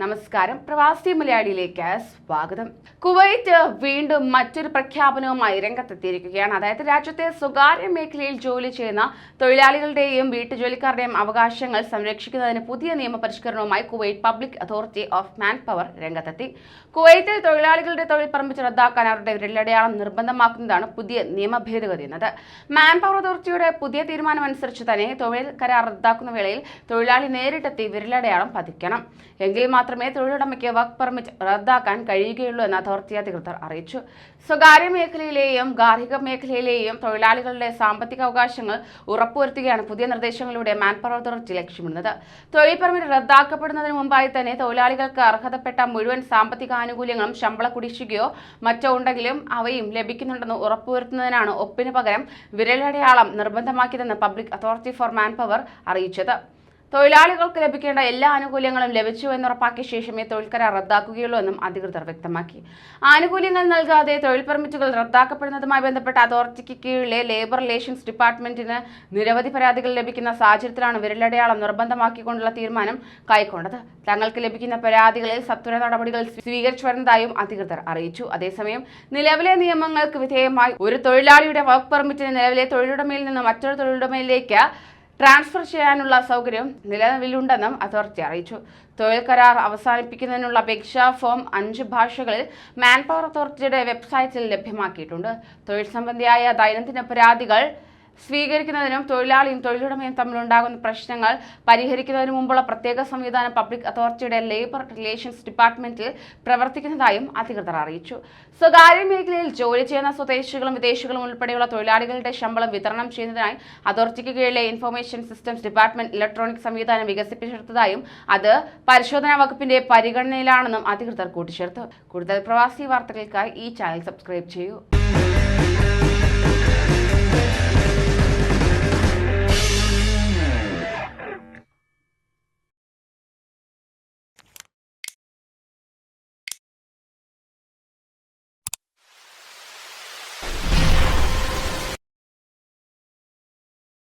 നമസ്കാരം. പ്രവാസി മലയാളിയിലേക്ക് സ്വാഗതം. കുവൈറ്റ് വീണ്ടും മറ്റൊരു പ്രഖ്യാപനവുമായി രംഗത്തെത്തിയിരിക്കുകയാണ്. അതായത് രാജ്യത്തെ സ്വകാര്യ മേഖലയിൽ ജോലി ചെയ്യുന്ന തൊഴിലാളികളുടെയും വീട്ടുജോലിക്കാരുടെയും അവകാശങ്ങൾ സംരക്ഷിക്കുന്നതിന് പുതിയ നിയമപരിഷ്കരണവുമായി Kuwait public authority of manpower രംഗത്തെത്തി. കുവൈറ്റിൽ തൊഴിലാളികളുടെ തൊഴിൽ പറമ്പിച്ച് റദ്ദാക്കാൻ അവരുടെ വിരലടയാളം നിർബന്ധമാക്കുന്നതാണ് പുതിയ നിയമ ഭേദഗതി എന്നത്. മാൻ പവർ അതോറിറ്റിയുടെ പുതിയ തീരുമാനമനുസരിച്ച് തന്നെ തൊഴിൽ കരാർ റദ്ദാക്കുന്ന വേളയിൽ തൊഴിലാളി നേരിട്ടെത്തി വിരലടയാളം പതിക്കണം. എങ്കിൽ മാത്രമേ തൊഴിലുടമയ്ക്ക് വർക്ക് പെർമിറ്റ് റദ്ദാക്കാൻ കഴിയുകയുള്ളൂ എന്ന് അതോറിറ്റി അധികൃതർ അറിയിച്ചു. സ്വകാര്യ മേഖലയിലെയും ഗാർഹിക മേഖലയിലെയും തൊഴിലാളികളുടെ സാമ്പത്തിക അവകാശങ്ങൾ ഉറപ്പുവരുത്തുകയാണ് പുതിയ നിർദ്ദേശങ്ങളിലൂടെ മാൻ പവർ അതോറിറ്റി ലക്ഷ്യമിടുന്നത്. തൊഴിൽ പെർമിറ്റ് റദ്ദാക്കപ്പെടുന്നതിന് മുമ്പായി തന്നെ തൊഴിലാളികൾക്ക് അർഹതപ്പെട്ട മുഴുവൻ സാമ്പത്തിക ആനുകൂല്യങ്ങളും ശമ്പള കുടിശ്ശികയോ മറ്റോ ഉണ്ടെങ്കിലും അവയും ലഭിക്കുന്നുണ്ടെന്ന് ഉറപ്പുവരുത്തുന്നതിനാണ് ഒപ്പിന് പകരം വിരലടയാളം നിർബന്ധമാക്കിയതെന്ന് public authority for manpower അറിയിച്ചത്. തൊഴിലാളികൾക്ക് ലഭിക്കേണ്ട എല്ലാ ആനുകൂല്യങ്ങളും ലഭിച്ചു എന്നുറപ്പാക്കിയ ശേഷമേ തൊഴിൽ കരാർ റദ്ദാക്കുകയുള്ളൂ എന്നും അധികൃതർ വ്യക്തമാക്കി. ആനുകൂല്യങ്ങൾ നൽകാതെ തൊഴിൽ പെർമിറ്റുകൾ റദ്ദാക്കപ്പെടുന്നതുമായി ബന്ധപ്പെട്ട അതോറിറ്റിക്ക് കീഴിലെ ലേബർ റിലേഷൻസ് ഡിപ്പാർട്ട്മെന്റിന് നിരവധി പരാതികൾ ലഭിക്കുന്ന സാഹചര്യത്തിലാണ് വിരലടയാളം നിർബന്ധമാക്കിക്കൊണ്ടുള്ള തീരുമാനം കൈക്കൊണ്ടത്. തങ്ങൾക്ക് ലഭിക്കുന്ന പരാതികളിൽ സത്വര നടപടികൾ സ്വീകരിച്ചു വരുന്നതായും അധികൃതർ അറിയിച്ചു. അതേസമയം നിലവിലെ നിയമങ്ങൾക്ക് വിധേയമായി ഒരു തൊഴിലാളിയുടെ വർക്ക് പെർമിറ്റിന് നിലവിലെ തൊഴിലുടമയിൽ നിന്ന് മറ്റൊരു തൊഴിലുടമയിലേക്ക് ട്രാൻസ്ഫർ ചെയ്യാനുള്ള സൗകര്യം നിലവിലുണ്ടെന്നും അതോറിറ്റി അറിയിച്ചു. തൊഴിൽ കരാർ അവസാനിപ്പിക്കുന്നതിനുള്ള അപേക്ഷാ ഫോം അഞ്ച് ഭാഷകളിൽ മാൻ പവർ അതോറിറ്റിയുടെ വെബ്സൈറ്റിൽ ലഭ്യമാക്കിയിട്ടുണ്ട്. തൊഴിൽ സംബന്ധിയായ ദൈനംദിന പരാതികൾ സ്വീകരിക്കുന്നതിനും തൊഴിലാളിയും തൊഴിലുടമയും തമ്മിലുണ്ടാകുന്ന പ്രശ്നങ്ങൾ പരിഹരിക്കുന്നതിനു മുമ്പുള്ള പ്രത്യേക സംവിധാനം പബ്ലിക് അതോറിറ്റിയുടെ ലേബർ റിലേഷൻസ് ഡിപ്പാർട്ട്മെന്റിൽ പ്രവർത്തിക്കുന്നതായും അധികൃതർ അറിയിച്ചു. സ്വകാര്യ മേഖലയിൽ ജോലി ചെയ്യുന്ന സ്വദേശികളും വിദേശികളും ഉൾപ്പെടെയുള്ള തൊഴിലാളികളുടെ ശമ്പളം വിതരണം ചെയ്യുന്നതിനായി അതോറിറ്റിക്ക് കീഴിലെ ഇൻഫർമേഷൻ സിസ്റ്റംസ് ഡിപ്പാർട്ട്മെന്റ് ഇലക്ട്രോണിക് സംവിധാനം വികസിപ്പിച്ചെടുത്തതായും അത് പരിശോധനാ വകുപ്പിന്റെ പരിഗണനയിലാണെന്നും അധികൃതർ കൂട്ടിച്ചേർത്തു. കൂടുതൽ പ്രവാസി വാർത്തകൾക്കായി ഈ ചാനൽ സബ്സ്ക്രൈബ് ചെയ്യൂ.